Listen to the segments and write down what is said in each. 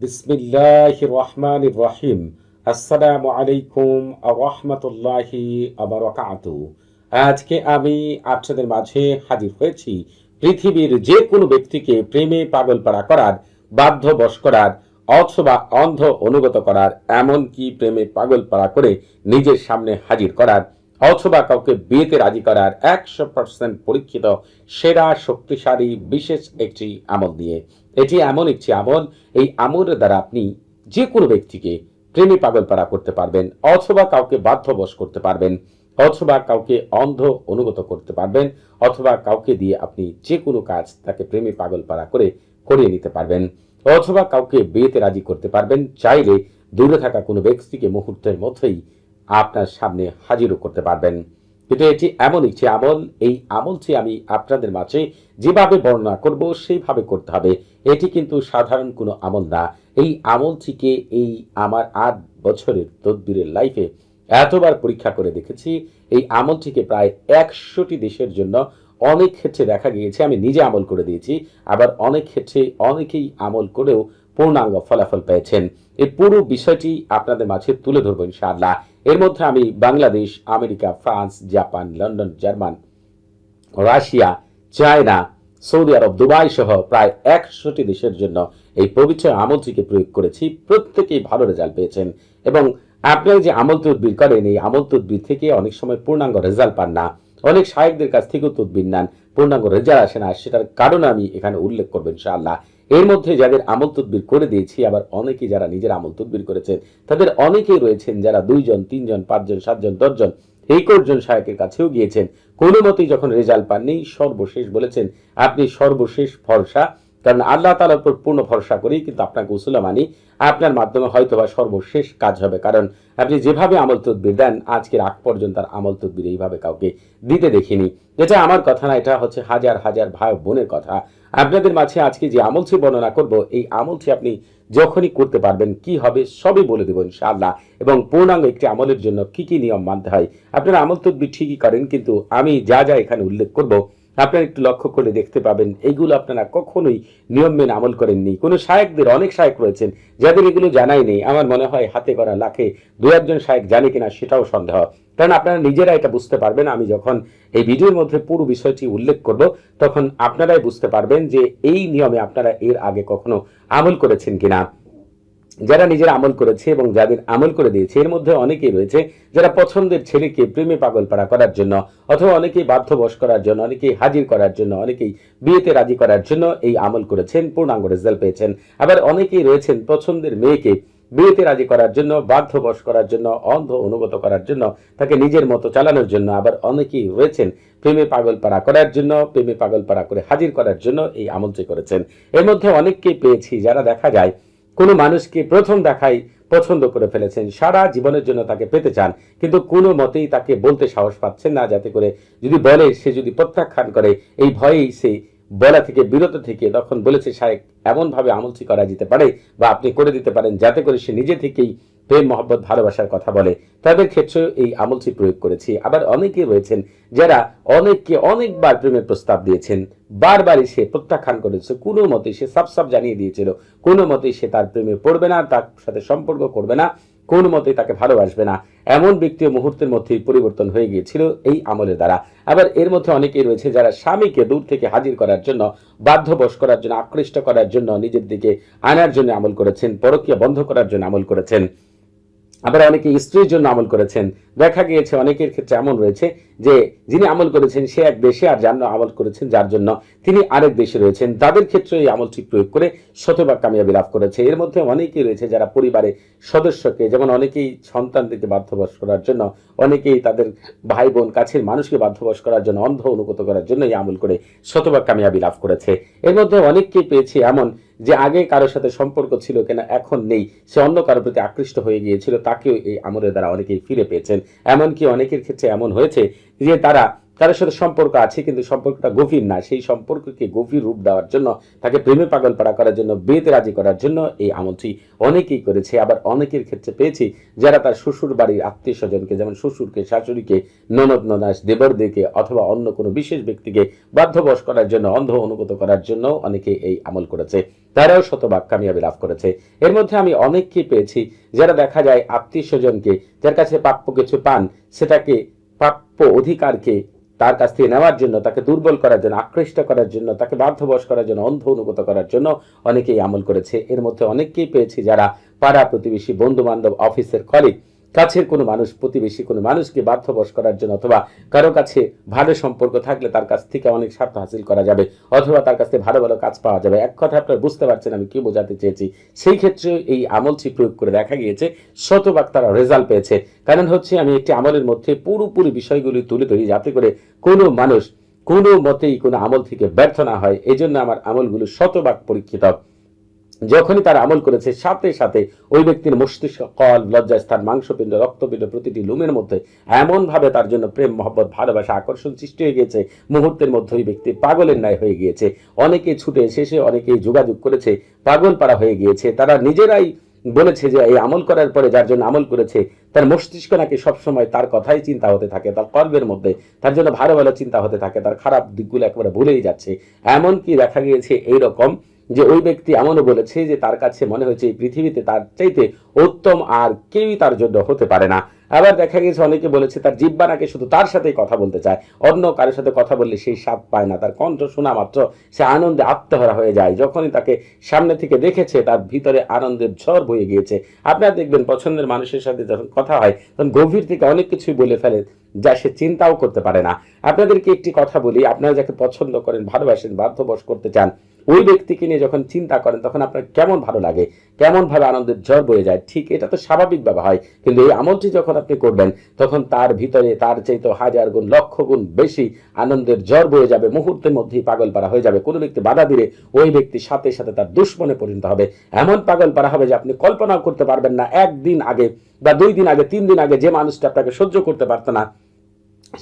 বিসমিল্লাহ রহমান রহিম আসসালামু আলাইকুম রহমতুল্লাহি আবরকাতু। আজকে আমি আপনাদের মাঝে হাজির হয়েছি পৃথিবীর যে কোনো ব্যক্তিকে প্রেমে পাগল পাড়া করার বাধ্য বশ করার অথবা অন্ধ অনুগত করার এমন কি প্রেমে পাগল পাড়া করে নিজের সামনে হাজির করার অথবা কাউকে বিয়েতে রাজি করার একশো পার্সেন্ট পরীক্ষিত, সেরা, শক্তিশালী, বিশেষ একটি আমল দিয়ে। এটি এমন একটি আমল, এই আমলের দ্বারা আপনি যে কোনো ব্যক্তিকে প্রেমে পাগল পাড়া করতে পারবেন, অথবা কাউকে বাধ্যবশ করতে পারবেন, অথবা কাউকে অন্ধ অনুগত করতে পারবেন, অথবা কাউকে দিয়ে আপনি যে কোনো কাজ তাকে প্রেমে পাগল পাড়া করে, করিয়ে নিতে পারবেন, অথবা কাউকে বিয়েতে রাজি করতে পারবেন, চাইলে দূরে থাকা কোনো ব্যক্তিকে মুহূর্তের মধ্যেই আপনার সামনে হাজিরও করতে পারবেন। কিন্তু এটি এমন একটি আমল, এই আমলটি আমি আপনাদের মাঝে যেভাবে বর্ণনা করব, সেইভাবে করতে হবে। এটি কিন্তু সাধারণ কোনো আমল না। এই আমলটিকে এই আমার আট বছরের তদবিরের লাইফে এতবার পরীক্ষা করে দেখেছি। এই আমলটিকে প্রায় একশোটি দেশের জন্য অনেক ক্ষেত্রে দেখা গিয়েছে, আমি নিজে আমল করে দিয়েছি। আবার অনেক ক্ষেত্রে অনেকেই আমল করেও পূর্ণাঙ্গ ফলাফল পেয়েছেন। এই পুরো বিষয়টি আপনাদের মাঝে তুলে ধরবো ইনশাআল্লাহ। এর মধ্যে আমি Bangladesh, America, France, Japan, London, German, Russia, China, Saudi Arab, Dubai সহ প্রায় একশোটি দেশের জন্য এই পবিত্র আমলটিকে প্রয়োগ করেছি। প্রত্যেকেই ভালো রেজাল্ট পেয়েছেন এবং আপনারা যে আমল তদবির করেন, এই আমল তদবির থেকে অনেক সময় পূর্ণাঙ্গ রেজাল্ট পান না। অনেক সাহেবদের কাছ থেকেও তদবির নেন পূর্ণাঙ্গ রেজাল্ট আসে না। সেটার কারণ আমি এখানে উল্লেখ করব ইনশাআল্লাহ। এর মধ্যে যাদের আমল তদবির করে দিয়েছি, আবার অনেকে যারা নিজের আমল তদবির করেছেন, তাদের অনেকেই রয়েছেন যারা দুইজন, তিনজন, পাঁচজন, সাতজন, দশজন একজন সাহেকের কাছেও গিয়েছেন। কোনো মতেই যখন রেজাল্ট পাননি, সর্বশেষ বলেছেন, আপনি সর্বশেষ ভরসা কারণ আল্লাহ তালার উপর পূর্ণ ভরসা করেই কিন্তু আপনাকে উসুলা মানি আপনার মাধ্যমে হয়তো বা সর্বশেষ কাজ হবে। কারণ আপনি যেভাবে আমল তদবির দেন, আজকের আগ পর্যন্ত আর আমল তদবির এইভাবে কাউকে দিতে দেখিনি। যেটা আমার কথা না, এটা হচ্ছে হাজার হাজার ভাই বোনের কথা। আপনাদের মাঝে আজকে যে আমলটি বর্ণনা করব, এই আমলটি আপনি যখনই করতে পারবেন, কি হবে সবই বলে দেবো ইনশাআল্লাহ। এবং পূর্ণাঙ্গ একটি আমলের জন্য কি কি নিয়ম মানতে হয়, আপনারা আমল তদবির ঠিকই করেন, কিন্তু আমি যা যা এখানে উল্লেখ করব আপনারা একটু লক্ষ্য করে দেখতে পাবেন এইগুলো আপনারা কখনোই নিয়ম মেনে আমল করেননি। কোনো শায়েকদের, অনেক শায়েক রয়েছেন যাদের এগুলো জানাই নেই। আমার মনে হয় হাতে করা লাখে দু একজন শায়েক জানে কিনা সেটাও সন্দেহ। কারণ আপনারা নিজেরা এটা বুঝতে পারবেন। আমি যখন এই ভিডিওর মধ্যে পুরো বিষয়টি উল্লেখ করব, তখন আপনারাই বুঝতে পারবেন যে এই নিয়মে আপনারা এর আগে কখনো আমল করেছেন কিনা। যারা নিজের আমল করেছে এবং যাদের আমল করে দিয়েছে, এর মধ্যে অনেকেই রয়েছে যারা পছন্দের ছেলেকে প্রেমে পাগল পাড়া করার জন্য অথবা অনেকেই বাধ্যবশ করার জন্য, অনেকেই হাজির করার জন্য, অনেকেই বিয়েতে রাজি করার জন্য এই আমল করেছেন, পূর্ণাঙ্গ রেজাল্ট পেয়েছেন। আবার অনেকেই রয়েছেন পছন্দের মেয়েকে বিয়েতে রাজি করার জন্য, বাধ্যবশ করার জন্য, অন্ধ অনুগত করার জন্য, তাকে নিজের মতো চালানোর জন্য, আবার অনেকেই রয়েছেন প্রেমে পাগল পাড়া করার জন্য, প্রেমে পাগল পাড়া করে হাজির করার জন্য এই আমলটি করেছেন। এর মধ্যে অনেককেই পেয়েছি যারা দেখা যায় কোনো মানুষকে প্রথম দেখাই পছন্দ করে ফেলেছেন। সারা জীবনের জন্য তাকে পেতে চান, কিন্তু কোনো মতেই তাকে বলতে সাহস পাচ্ছেন না, যাতে করে যদি বলে, সে যদি প্রত্যাখ্যান করে, এই ভয়েই সে বলা থেকে, বিরত থেকে তখন বলেছে সাহেব এমনভাবে আমলচি করা যেতে পারে বা আপনি করে দিতে পারেন, যাতে করে সে নিজে থেকেই প্রেম, মহব্বত, ভালোবাসার কথা বলে। তাদের ক্ষেত্রে এই আমলটি প্রয়োগ করেছি। আবার অনেকে রয়েছেন যারা অনেককে অনেকবার প্রেমের প্রস্তাব দিয়েছেন। বারবারই সে প্রত্যাখ্যান করেছে। কোনো মতে সে সাফ সাফ জানিয়ে দিয়েছিল। কোনো মতেই সে তার প্রেমে পড়বে না, তার সাথে সম্পর্ক করবে না। কোন মতেই তাকে ভালোবাসবে না। এমন ব্যক্তিও মুহূর্তের মধ্যেই পরিবর্তন হয়ে গিয়েছিল এই আমলের দ্বারা। আবার এর মধ্যে অনেকেই রয়েছে যারা স্বামীকে দূর থেকে হাজির করার জন্য, বাধ্যবশ করার জন্য, আকৃষ্ট করার জন্য নিজের দিকে আনার জন্য আমল করেছেন, পরকীয়া বন্ধ করার জন্য আমল করেছেন। আবার অনেকে স্ত্রীর জন্য আমল করেছেন। দেখা গিয়েছে অনেকের ক্ষেত্রে এমন রয়েছে যে, যিনি আমল করেছেন সে এক দেশে আর যার আমল করেছেন যার জন্য তিনি আরেক দেশে রয়েছেন। তাদের ক্ষেত্রে এই আমলটি প্রয়োগ করে শতভাগ কামিয়াবি লাভ করেছে। এর মধ্যে অনেকেই রয়েছে যারা পরিবারে সদস্যকে, যেমন অনেকেই সন্তানদেরকে বাধ্যবাস করার জন্য, অনেকেই তাদের ভাই বোন কাছের মানুষকে বাধ্যবাস করার জন্য, অন্ধ অনুগত করার জন্য এই আমল করে শতভাগ কামিয়াবি লাভ করেছে। এর মধ্যে অনেককেই পেয়েছে এমন যে আগে কারোর সাথে সম্পর্ক ছিল কিনা এখন নেই, সে অন্য কারোর প্রতি আকৃষ্ট হয়ে গিয়েছিল, তাকেও এই আমলের দ্বারা অনেকেই ফিরে পেয়েছেন। এমনকি অনেকের ক্ষেত্রে এমন হয়েছে যে তারা কারোর সাথে সম্পর্ক আছে, কিন্তু সম্পর্কটা গভীর না। সেই সম্পর্ককে গভীর রূপ দেওয়ার জন্য, তাকে প্রেমে পাগল পাড়া করার জন্য বেতে রাজি করার জন্য এই আমলটি অনেকেই করেছে। আবার অনেকের ক্ষেত্রে পেয়েছি, যারা তার শ্বশুর বাড়ির আত্মীয় স্বজনকে যেমন শ্বশুরকে, শাশুড়িকে, ননদ, ননাস, দেবরদেরকে, অথবা অন্য কোনো বিশেষ ব্যক্তিকে বাধ্যবশ করার জন্য, অন্ধ অনুগত করার জন্য অনেকে এই আমল করেছে। তারাও শতভাগ কামিয়াবি লাভ করেছে। এর মধ্যে আমি অনেককে পেয়েছি, যারা দেখা যায় আত্মীয় স্বজনকে যার কাছে প্রাপ্য কিছু পান, সেটাকে প্রাপ্য অধিকারকে তার কাছ থেকে নেওয়ার জন্য, তাকে দুর্বল করার জন্য, আকৃষ্ট করার জন্য, তাকে বাধ্যবশ করার জন্য, অন্ধ অনুগত করার জন্য অনেকেই আমল করেছে। এর মধ্যে অনেককেই পেয়েছি যারা পাড়া প্রতিবেশী বন্ধু বান্ধব অফিসের কলিগ কাছের কোনো মানুষ, প্রতিবেশী কোনো মানুষকে বাধ্যবশ করার জন্য অথবা কারও কাছে ভালো সম্পর্ক থাকলে তার কাছ থেকে অনেক স্বার্থ হাসিল করা যাবে অথবা তার কাছ থেকে ভালো ভালো কাজ পাওয়া যাবে। এক কথা আপনারা বুঝতে পারছেন আমি কি বোঝাতে চেয়েছি। সেই ক্ষেত্রে এই আমলটি প্রয়োগ করে দেখা গিয়েছে, শতভাগ তারা রেজাল্ট পেয়েছে। কারণ হচ্ছে আমি একটি আমলের মধ্যে পুরোপুরি বিষয়গুলি তুলে ধরি যাতে করে কোনো মানুষ কোনো মতেই কোনো আমল থেকে ব্যর্থ না হয়। এই জন্য আমার আমলগুলো শতভাগ পরীক্ষিত। যখনই তার আমল করেছে, সাথে সাথে ওই ব্যক্তির মস্তিষ্ক, কল, লজ্জাস্থান, মাংসপিণ্ড, রক্তপিণ্ড প্রতিটি লুমের মধ্যে এমনভাবে তার জন্য প্রেম, মহব্বত, ভালোবাসা, আকর্ষণ সৃষ্টি হয়ে গিয়েছে। মুহূর্তের মধ্যে ওই ব্যক্তি পাগলের ন্যায় হয়ে গিয়েছে। অনেকে ছুটে শেষে অনেকেই যোগাযোগ করেছে পাগল পাড়া হয়ে গিয়েছে। তারা নিজেরাই বলেছে যে, এই আমল করার পরে যার জন্য আমল করেছে, তার মস্তিষ্ক নাকি সবসময় তার কথাই চিন্তা হতে থাকে, তার কর্মের মধ্যে তার জন্য ভালো ভালো চিন্তা হতে থাকে, তার খারাপ দিকগুলো একেবারে ভুলেই যাচ্ছে। এমনকি দেখা গিয়েছে, এইরকম যে ওই ব্যক্তি এমনও বলেছে যে তার কাছে মনে হয়েছে এই পৃথিবীতে তার চাইতে উত্তম আর কেউই তার জন্য হতে পারে না। আবার দেখা গেছে অনেকে বলেছে তার জিব্বা নাকি শুধু তার সাথেই কথা বলতে চায়। অন্য কারোর সাথে কথা বললে সেই স্বাদ পায় না। তার কণ্ঠ শোনা মাত্র সে আনন্দে আত্মহারা হয়ে যায়। যখনই তাকে সামনে থেকে দেখেছে, তার ভিতরে আনন্দের ঝড় বয়ে গিয়েছে। আপনারা দেখবেন পছন্দের মানুষের সাথে যখন কথা হয়, তখন গভীর থেকে অনেক কিছুই বলে ফেলে যা সে চিন্তাও করতে পারে না। আপনাদেরকে একটি কথা বলি। আপনারা যাকে পছন্দ করেন, ভালোবাসেন, বাধ্যবশ করতে চান ওই ব্যক্তিকে নিয়ে যখন চিন্তা করেন, তখন আপনার কেমন ভালো লাগে? কেমন ভাবে আনন্দের ঝড় বয়ে যায়? ঠিক এটা তো স্বাভাবিক ভাবে হয়। কিন্তু এই আমলটি যখন আপনি করবেন, তখন তার ভিতরে তার চাইতে হাজার গুণ, লক্ষ গুণ বেশি আনন্দের ঝড় বয়ে যাবে, মুহূর্তের মধ্যেই পাগল পারা হয়ে যাবে। কোনো ব্যক্তি বাধা দিলে ওই ব্যক্তি সাথে সাথে তার দুশ্মনে পরিণত হবে। এমন পাগল পারা হবে যে আপনি কল্পনাও করতে পারবেন না। একদিন আগে বা দুই দিন আগে, তিন দিন আগে যে মানুষটা আপনাকে সহ্য করতে পারতো না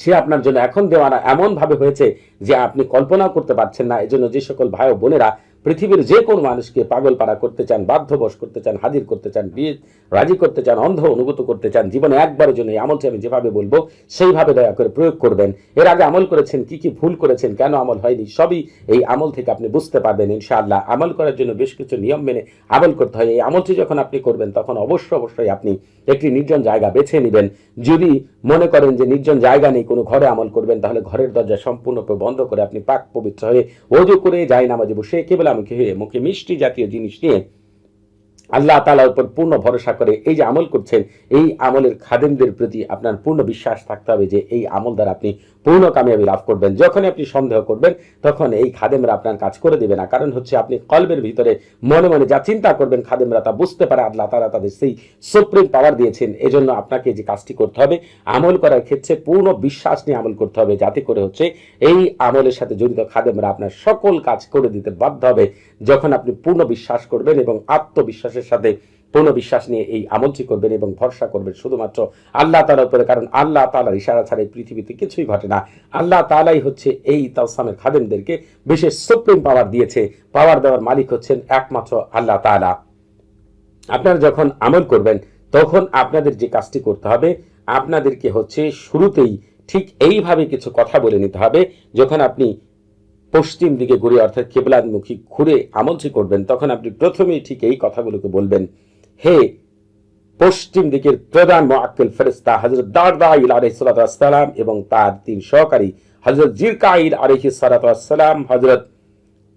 সে আপনার জন্য এখন দেওয়ানা এমন ভাবে হয়েছে যে আপনি কল্পনাও করতে পারছেন না। এজন্য যে সকল ভাই ও বোনেরা পৃথিবীর যে কোনো মানুষকে পাগল পাড়া করতে চান, বাধ্যবশ করতে চান, হাজির করতে চান, বিয়ে, রাজি করতে চান, অন্ধ অনুগত করতে চান, জীবনে একবারের জন্য এই আমলটি আমি যেভাবে বলব, সেইভাবে দয়া করে প্রয়োগ করবেন। এর আগে আমল করেছেন, কি কি ভুল করেছেন, কেন আমল হয়নি, সবই এই আমল থেকে আপনি বুঝতে পারবেন ইনশাআল্লাহ। আমল করার জন্য বেশ কিছু নিয়ম মেনে আমল করতে হয়। এই আমলটি যখন আপনি করবেন, তখন অবশ্য অবশ্যই আপনি একটি নির্জন জায়গা বেছে নেবেন। যদি মনে করেন যে নির্জন জায়গা নেই, কোনো ঘরে আমল করবেন, তাহলে ঘরের দরজা সম্পূর্ণরূপে বন্ধ করে আপনি পাক পবিত্র হয়ে অজু করে যাই নামাজে বসে কেবল মুখে মুখে মিষ্টি জাতীয় জিনিস নিয়ে আল্লাহ তালার উপর পূর্ণ ভরসা করে এই যে আমল করছেন, এই আমলের খাদেমদের প্রতি আপনার পূর্ণ বিশ্বাস থাকতে হবে যে এই আমল দ্বারা আপনি পূর্ণ কামিয়াবি লাভ করবেন, যখনই আপনি সন্দেহ করবেন, তখন এই খাদেমরা আপনার কাজ করে দেবে না। কারণ হচ্ছে আপনি কলবের ভিতরে মনে মনে যা চিন্তা করবেন খাদেমরা তা বুঝতে পারে, আল্লাহ তারা তাদের সেই সুপ্রিম পাওয়ার দিয়েছেন। এজন্য আপনাকে যে কাজটি করতে হবে, আমল করার ক্ষেত্রে পূর্ণ বিশ্বাস নিয়ে আমল করতে হবে, যাতে করে হচ্ছে এই আমলের সাথে জড়িত খাদেমরা আপনার সকল কাজ করে দিতে বাধ্য হবে। যখন আপনি পূর্ণ বিশ্বাস করবেন এবং আত্মবিশ্বাসের সাথে পূর্ণ বিশ্বাস নিয়ে এই আমলটি করবেন এবং ভরসা করবেন শুধুমাত্র আল্লাহ তালার উপরে, কারণ আল্লাহ তালার ইশারা ছাড়া এই পৃথিবীতে কিছুই ঘটে না। আল্লাহ তালাই হচ্ছে এই তাওসামের খাদেমদেরকে বিশেষ সুপ্রিম পাওয়ার দিয়েছে। পাওয়ার দেওয়ার মালিক হচ্ছেন একমাত্র আল্লাহ তালা আপনারা যখন আমল করবেন, তখন আপনাদের যে কাজটি করতে হবে, আপনাদেরকে হচ্ছে শুরুতেই ঠিক এইভাবে কিছু কথা বলে নিতে হবে। যখন আপনি পশ্চিম দিকে ঘুরে, অর্থাৎ কেবলাদমুখী ঘুরে আমলটি করবেন, তখন আপনি প্রথমেই ঠিক এই কথাগুলোকে বলবেন। হে পশ্চিম দিকের প্রধান মোয়াক্কেল ফেরেস্তা হজরত দারদাইল আলহিসাম এবং তার তিন সহকারী হজরত জিরকাইল আলহি সালাতাম হজরত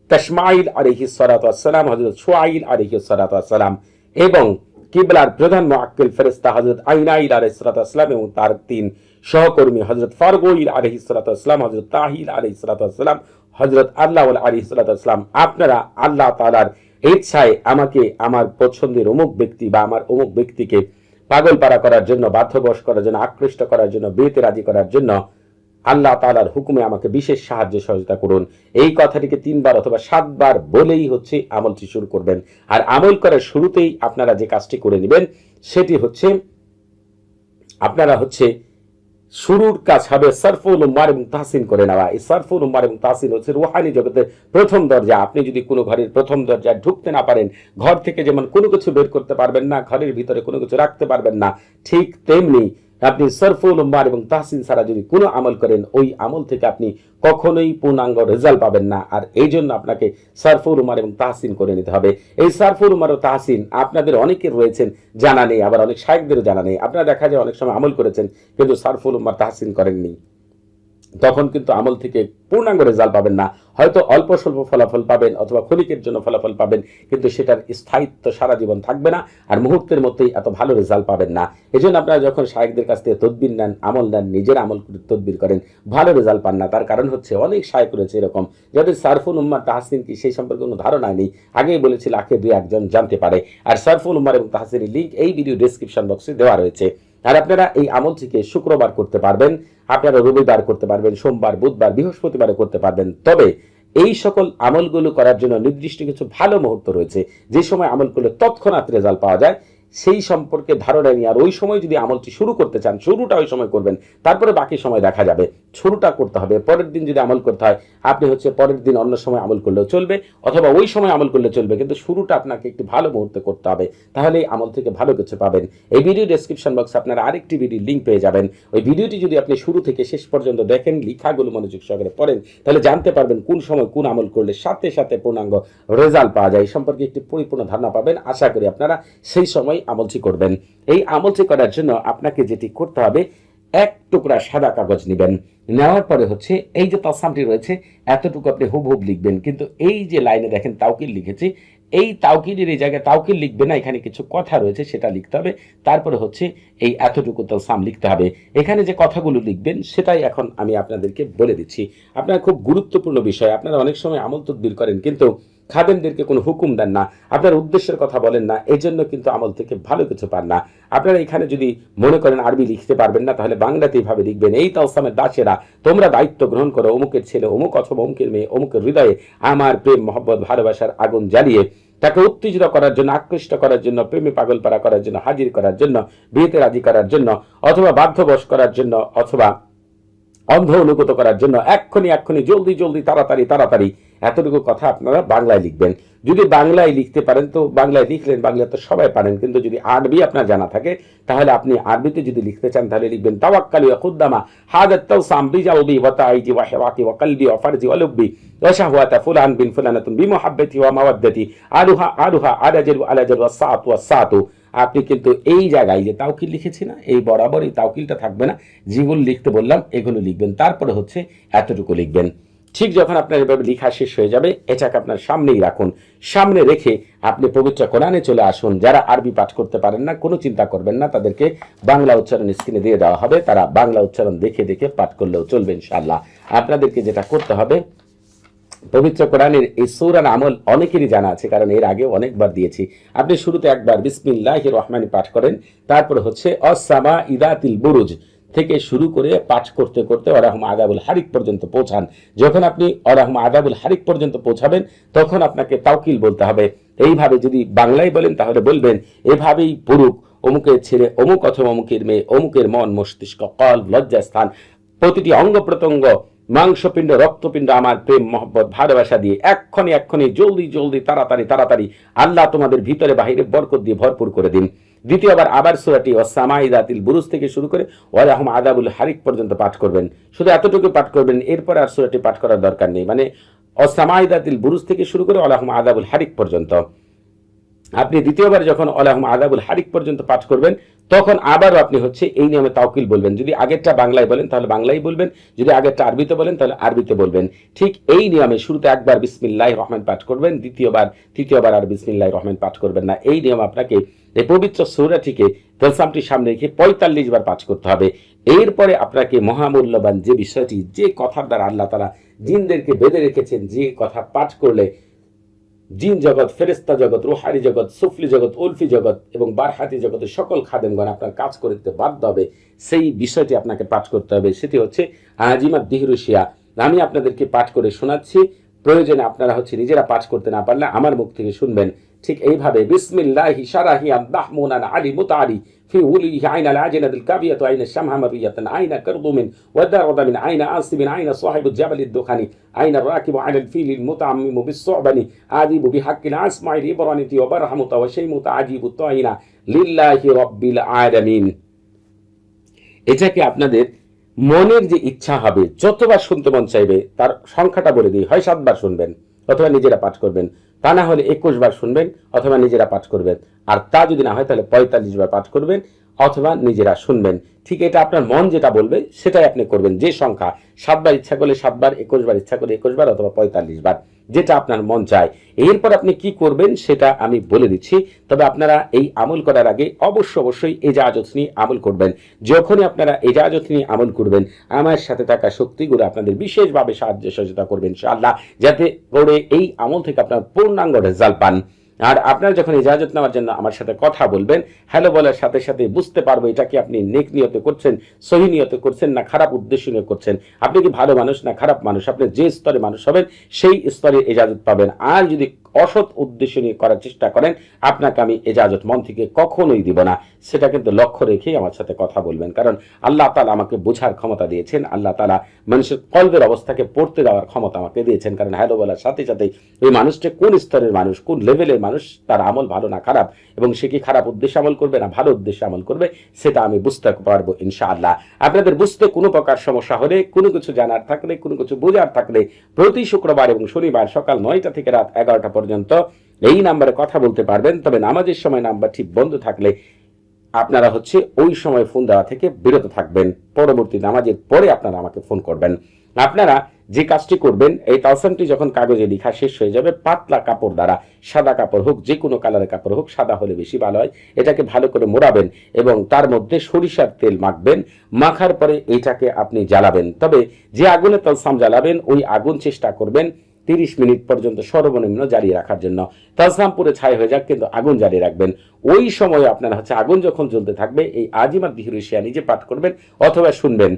তসমাইল আলহি সালাতাম হজরত সোয়াইল আলহি সালাতাম এবং কিবলার প্রধান মোয়াক্কেল ফেরেস্তা হজরত আইনাইল আলহিসাম এবং তার তিন সহকর্মী হজরত ফারগোইল আলহিসাম হজরত তাহিল আলহিসাম হজরত আল্লাহ আলী সাল্লাম আপনারা আল্লাহ তালার ইচ্ছায় আমাকে আমার পছন্দের অমুক ব্যক্তি বা আমার অমুক ব্যক্তিকে পাগল পাড়া করার জন্য, বাধ্যবশ করার জন্য, আকৃষ্ট করার জন্য, বিয়েতে রাজি করার জন্য আল্লাহ তালার হুকুমে আমাকে বিশেষ সাহায্য সহযোগিতা করুন। এই কথাটিকে তিনবার অথবা সাতবার বলেই হচ্ছে আমলটি শুরু করবেন। আর আমল করার শুরুতেই আপনারা যে কাজটি করে নেবেন, সেটি হচ্ছে আপনারা হচ্ছে শুরুর কাজ হবে সরফুল উম্মার এবং তাহসিন করে নেওয়া। এই সরফুল উম্মার এবং তাহসিন হচ্ছে রুহানি জগতের প্রথম দরজা। আপনি যদি কোনো ঘরের প্রথম দরজায় ঢুকতে না পারেন, ঘর থেকে যেমন কোনো কিছু বের করতে পারবেন না, ঘরের ভিতরে কোনো কিছু রাখতে পারবেন না, ঠিক তেমনি আপনি সরফুল লম্বার এবং তাহসিন ছাড়া যদি কোনো আমল করেন, ওই আমল থেকে আপনি কখনোই পূর্ণাঙ্গ রেজাল্ট পাবেন না। আর এই জন্য আপনাকে সরফো উমার এবং তাহসিন করে নিতে হবে। এই সরফো উমার ও তাহসিন আপনাদের অনেকের রয়েছেন জানা নেই, আবার অনেক সাহেবদেরও জানা নেই। আপনারা দেখা যায় অনেক সময় আমল করেছেন, কিন্তু সরফো উমার তাহসিন করেননি। তখন কিন্তু আমল থেকে পূর্ণাঙ্গ রেজাল্ট পাবেন না। হয়তো অল্প স্বল্প ফলাফল পাবেন অথবা ক্ষণিকের জন্য ফলাফল পাবেন, কিন্তু সেটার স্থায়িত্ব সারা জীবন থাকবে না আর মুহূর্তের মধ্যেই এত ভালো রেজাল্ট পাবেন না। এই জন্য আপনারা যখন শায়েকদের কাছ থেকে তদবির নেন, আমল নেন, নিজের আমল তদবির করেন, ভালো রেজাল্ট পান না। তার কারণ হচ্ছে অনেক শায়েক রয়েছে এরকম, যাদের সারফুল উম্মার তাহসিন কি সেই সম্পর্কে কোনো ধারণা নেই। আগেই বলেছিল, আখে দুই একজন জানতে পারে। আর সারফুল উম্মার এবং তাহসিনের লিঙ্ক এই ভিডিও ডিসক্রিপশন বক্সে দেওয়া রয়েছে। আর আপনারা এই আমলটিকে শুক্রবার করতে পারবেন, আপনারা রবিবার করতে পারবেন, সোমবার, বুধবার, বৃহস্পতিবারে করতে পারবেন। তবে এই সকল আমলগুলো করার জন্য নির্দিষ্ট কিছু ভালো মুহূর্ত রয়েছে। যে সময় আমল তৎক্ষণাৎ রেজাল্ট পাওয়া যায় সেই সম্পর্কে ধারণা নিয়ে আর ওই সময় যদি আমলটি শুরু করতে চান, শুরুটা ওই সময় করবেন। তারপরে বাকি সময় দেখা যাবে। শুরুটা করতে হবে। পরের দিন যদি আমল করতে হয়, আপনি হচ্ছে পরের দিন অন্য সময় আমল করলেও চলবে অথবা ওই সময় আমল করলে চলবে, কিন্তু শুরুটা আপনাকে একটি ভালো মুহূর্তে করতে হবে। তাহলে এই আমল থেকে ভালো কিছু পাবেন। এই ভিডিও ডেসক্রিপশন বক্সে আপনারা আরেকটি ভিডিও লিঙ্ক পেয়ে যাবেন। ওই ভিডিওটি যদি আপনি শুরু থেকে শেষ পর্যন্ত দেখেন, লিখাগুলো মনোযোগ সহকারে পড়েন, তাহলে জানতে পারবেন কোন সময় কোন আমল করলে সাথে সাথে পূর্ণাঙ্গ রেজাল্ট পাওয়া যায়। এই সম্পর্কে একটি পরিপূর্ণ ধারণা পাবেন। আশা করি আপনারা সেই সময় আমলটি করবেন। এই আমলটি করার জন্য আপনাকে যেটি করতে হবে, এক টুকরা সাদা কাগজ নেবেন। নেওয়ার পরে হচ্ছে এই যে তসামটি রয়েছে, এতটুকু আপনি হুবহুব লিখবেন। কিন্তু এই যে লাইনে দেখেন তাউকিল লিখেছি, এই তাউকিলের এই জায়গায় তাউকিল লিখবে না, এখানে কিছু কথা রয়েছে, সেটা লিখতে হবে। তারপরে হচ্ছে এই এতটুকু তলসাম লিখতে হবে। এখানে যে কথাগুলো লিখবেন, সেটাই এখন আমি আপনাদেরকে বলে দিচ্ছি। আপনার খুব গুরুত্বপূর্ণ বিষয়। আপনারা অনেক সময় আমল তদবির করেন, কিন্তু খাদেমদেরকে কোনো হুকুম দেন না, আপনার উদ্দেশ্যের কথা বলেন না এই জন্য কিন্তু আমল থেকে ভালো কিছু পান না। আপনারা এখানে যদি মনে করেন আরবি লিখতে পারবেন না, তাহলে বাংলাতে এইভাবে লিখবেন, এই তাওসামের দাসেরা, তোমরা দায়িত্ব গ্রহণ করো, অমুকের ছেলে, অমুক অথবা অমুকের মেয়ে, অমুকের হৃদয়ে আমার প্রেম, মহব্বত, ভালোবাসার আগুন জ্বালিয়ে তাকে উত্তেজিত করার জন্য, আকৃষ্ট করার জন্য, প্রেমে পাগল পাড়া করার জন্য, হাজির করার জন্য, বিয়েতে রাজি করার জন্য, অথবা বাধ্যবশ করার জন্য, অথবা অন্ধ অনুগত করার জন্য, এক্ষুনি এক্ষুনি, জলদি জলদি, তাড়াতাড়ি তাড়াতাড়ি এতটুকু কথা আপনারা বাংলায় লিখবেন। যদি বাংলায় লিখতে পারেন, তো বাংলায় লিখলেন, বাংলা তো সবাই পারেন, কিন্তু যদি আরবি আপনার জানা থাকে, তাহলে আপনি আরবিতে যদি লিখতে চান, তাহলে লিখবেন, তাওয়াক্কালি ওয়া খুদ্দামা হাদাত তাওসাম বিজালবি ওয়া তাইজি ওয়া হিওয়াতি ওয়া কলবি ওয়া ফারজি ওয়া লুব্বি ওয়া শাহওয়াতা ফুলান বিন ফুলানাতুন বিমুহাব্বতি ওয়া মাওয়াদ্দাতি আলুহা আলুহা আলাজাল আলাজাল ওয়া সাত ওয়া সাতু আপনি কিন্তু এই জায়গায় যে তাওকিল লিখেছি না, এই বরাবর এই তাওকিলটা থাকবে না। যেগুলো লিখতে বললাম, এগুলো লিখবেন, তারপরে হচ্ছে এতটুকু লিখবেন। যখন আপনার এভাবে লেখা শেষ হয়ে যাবে, এটাকে আপনার সামনেই রাখুন। সামনে রেখে আপনি পবিত্র কোরআনে চলে আসুন। যারা আরবি পাঠ করতে পারেন না, কোনো চিন্তা করবেন না, তাদেরকে বাংলা উচ্চারণ স্ক্রিনে দিয়ে দেওয়া হবে। তারা বাংলা উচ্চারণ দেখে দেখে পাঠ করলেও চলবে ইনশাআল্লাহ। আপনাদেরকে যেটা করতে হবে, পবিত্র কোরআনের এই সৌরান আমল অনেকেরই জানা আছে, কারণ এর আগে অনেকবার দিয়েছি। আপনি শুরুতে একবার বিসমিল্লাহ রহমানি পাঠ করেন, তারপর হচ্ছে অসামা ইদাতিল বুরুজ। থেকে শুরু করে পাঠ করতে করতে অরাহম আদাবুল হারিক পর্যন্ত পৌঁছান। যখন আপনি অরাহম আদাবুল হারিক পর্যন্ত পৌঁছাবেন, তখন আপনাকে তাওকিল বলতে হবে। এইভাবে যদি বাংলায় বলেন, তাহলে বলবেন, এভাবেই পুরুক অমুকের ছেলে, অমুক অথবা অমুকের মেয়ে, অমুকের মন, মস্তিষ্ক কল লজ্জাস্থান, প্রতিটি অঙ্গ প্রত্যঙ্গ, মাংসপিণ্ড, রক্তপিণ্ড, আমার প্রেম, মহব্বত, ভালোবাসা দিয়ে এক্ষণে এক্ষণে জলদি জলদি, তাড়াতাড়ি তাড়াতাড়ি আল্লাহ তোমাদের ভিতরে বাহিরে বরকত দিয়ে ভরপুর করে দিন। দ্বিতীয়বার আবার সুরাটি ও সামাইদাতিল বুরুজ থেকে শুরু করে ওয়ালাহম আদাবুল হারিক পর্যন্ত পাঠ করবেন। শুধু এতটুকু পাঠ করবেন, এরপর আর সুরাটি পাঠ করার দরকার নেই। মানে অসামাইদাতিল বুরুজ থেকে শুরু করে ওয়ালাহম আদাবুল হারিক পর্যন্ত। আপনি দ্বিতীয়বার যখন আলাহম আদাবুল হারিক পর্যন্ত পাঠ করবেন, তখন আবারও আপনি হচ্ছে এই নিয়মে তাওকিল বলবেন। যদি আগেরটা বাংলায় বলেন, তাহলে বাংলায় বলবেন। যদি আগেরটা আরবিতে বলেন, তাহলে আরবিতে বলবেন। ঠিক এই নিয়মে শুরুতে একবার বিসমিল্লাহ রহমান পাঠ করবেন, দ্বিতীয়বার, তৃতীয়বার আর বিসমিল্লাহ রহমান পাঠ করবেন না। এই নিয়ম আপনাকে এই পবিত্র সৌরাটিকে তলসামটির সামনে রেখে পঁয়তাল্লিশ বার পাঠ করতে হবে। এরপরে আপনাকে মহামূল্যবান যে বিষয়টি, যে কথার দ্বারা আল্লাহ তারা জিনদেরকে বেঁধে রেখেছেন, যে কথা পাঠ করলে জিন জগৎ ফেরেস্তা জগৎ রুহারি জগৎ, সুফলি জগৎ, উলফি জগৎ এবং বারহাতি জগতের সকল খাদেমগণ আপনার কাজ করতে বাধ্য হবে। সেই বিষয়টি আপনাকে পাঠ করতে হবে। সেটি হচ্ছে আজিমাত দিহরুশিয়া আমি আপনাদেরকে পাঠ করে শোনাচ্ছি। প্রয়োজনে আপনারা হচ্ছে নিজেরা পাঠ করতে না পারলে আমার মুখ থেকে শুনবেন। ঠিক এইভাবে বিসমিল্লাহি সারাহিয়ান দাহমুনান আলী মুতারি في وليه عين العجنة الكافية عين الشمع مرية عين كرضم ودرد من عين عاصب عين صاحب الجبل الدخني عين الراكب على الفيل المتعمم بالصعبن عذيب بحق العسمع الإبرانة وبرحمة وشيمة عجيب الطائنة لله رب العالمين এটাকে আপনাদের মনের যে ইচ্ছা হবে যতবার শুনতে মন চাইবে তার সংখ্যাটা বলে দিই হয় সাতবার শুনবেন অথবা নিজেরা পাঠ করবেন তা না হলে একুশ বার শুনবেন অথবা নিজেরা পাঠ করবেন। আর তা যদি না হয়, তাহলে পঁয়তাল্লিশ বার পাঠ করবেন অথবা নিজেরা শুনবেন। ঠিক এটা আপনার মন যেটা বলবে, সেটাই আপনি করবেন। যে সংখ্যা, সাতবার ইচ্ছা করলে সাতবার, একুশ বার ইচ্ছা করলে একুশ বার অথবা পঁয়তাল্লিশ বার। যেটা আপনার মন চায়। এরপর আপনি কি করবেন সেটা আমি বলে দিচ্ছি। তবে আপনারা এই আমল করার আগে অবশ্য অবশ্যই এজাজত নিয়ে আমল করবেন। যখনই আপনারা এজাজত নিয়ে আমল করবেন, আমার সাথে থাকা শক্তিগুলো আপনাদের বিশেষভাবে সাহায্য সহযোগিতা করবেন ইনশাআল্লাহ, যাতে করে এই আমল থেকে আপনার পূর্ণাঙ্গ রেজাল্ট পান। আর আপনারা যখন ইজাজত নেওয়ার জন্য আমার সাথে কথা বলবেন হ্যালো বলার সাথে সাথে বুঝতে পারব এটা কি আপনি নেক নিয়তে করছেন, সহি নিয়তে করছেন না খারাপ উদ্দেশ্য নিয়ে করছেন। আপনি কি ভালো মানুষ না খারাপ মানুষ? আপনি যে স্তরে মানুষ হবেন, সেই স্তরে ইজাজত পাবেন। আর যদি অসৎ উদ্দেশ্য নিয়ে করার চেষ্টা করেন। আপনাকে আমি এজাজত মন থেকে কখনোই দিব না। সেটা কিন্তু লক্ষ্য রেখেই আমার সাথে কথা বলবেন। কারণ আল্লাহ তালা আমাকে বোঝার ক্ষমতা দিয়েছেন। আল্লাহ তালা মানুষের কল্পের অবস্থাকে পড়তে দেওয়ার ক্ষমতা আমাকে দিয়েছেন। কারণ হ্যালো বলার সাথে সাথে ওই মানুষটা কোন স্তরের মানুষ, কোন লেভেলের মানুষ, তার আমল ভালো না খারাপ, এবং সে কি খারাপ উদ্দেশ্যে আমল করবে না ভালো উদ্দেশ্যে আমল করবে, সেটা আমি বুঝতে পারব ইনশাআল্লাহ। আপনাদের বুঝতে কোনো প্রকার সমস্যা হলে, কোনো কিছু জানার থাকলে, কোনো কিছু বোঝার থাকলে, প্রতি শুক্রবার এবং শনিবার সকাল নয়টা থেকে রাত এগারোটা পর্যন্ত এই নাম্বারে কথা বলতে পারবেন। তবে নামাজের সময় নাম্বারটি বন্ধ থাকলে আপনারা হচ্ছে ওই সময় ফোন দেওয়া থেকে বিরত থাকবেন। পরবর্তী নামাজের পরে আপনারা আমাকে ফোন করবেন। আপনারা যে কাজটি করবেন, এই তালসামটি যখন কাগজে লেখা শেষ হয়ে যাবে, পাতলা কাপড় দ্বারা, সাদা কাপড় হোক, যে কোনো কালারের কাপড় হোক, সাদা হলে বেশি ভালো হয়। এটাকে ভালো করে মোড়াবেন এবং তার মধ্যে সরিষার তেল মাখবেন। মাখার পরে এটাকে আপনি জ্বালাবেন। তবে যে আগুনে তালসাম জ্বালাবেন, ওই আগুন চেষ্টা করবেন তিরিশ মিনিট পর্যন্ত সর্বনিম্ন জারি রাখার জন্য। তাজনাম পুরে ছাই হয়ে যাক, কিন্তু আগুন জারি রাখবেন। ওই সময় আপনার হচ্ছে আগুন যখন জ্বলতে থাকবে, এই আজিমাত বিহরুশিয়া নিজে পাঠ করবেন অথবা শুনবেন।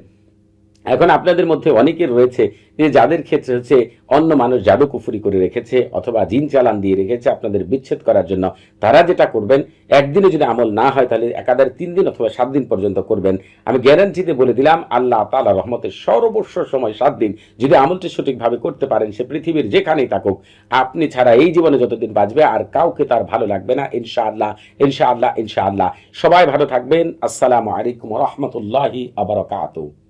এখন আপনাদের মধ্যে অনেকের রয়েছে যে যাদের ক্ষেত্রে হচ্ছে অন্য মানুষ জাদু কুফুরি করে রেখেছে অথবা জিন চালান দিয়ে রেখেছে আপনাদের বিচ্ছেদ করার জন্য, তারা যেটা করবেন, একদিনে যদি আমল না হয় তাহলে একাধারে তিন দিন অথবা সাত দিন পর্যন্ত করবেন। আমি গ্যারান্টিতে বলে দিলাম, আল্লাহ তালা রহমতের সর্বস্ব সময় সাত দিন যদি আমলটি সঠিকভাবে করতে পারেন, সে পৃথিবীর যেখানেই থাকুক, আপনি ছাড়া এই জীবনে যতদিন বাঁচবে আর কাউকে তার ভালো লাগবে না, ইনশাআল্লাহ ইনশাআল্লাহ ইনশাআল্লাহ। সবাই ভালো থাকবেন। আসসালামু আলাইকুম রহমতুল্লাহি আবরকাত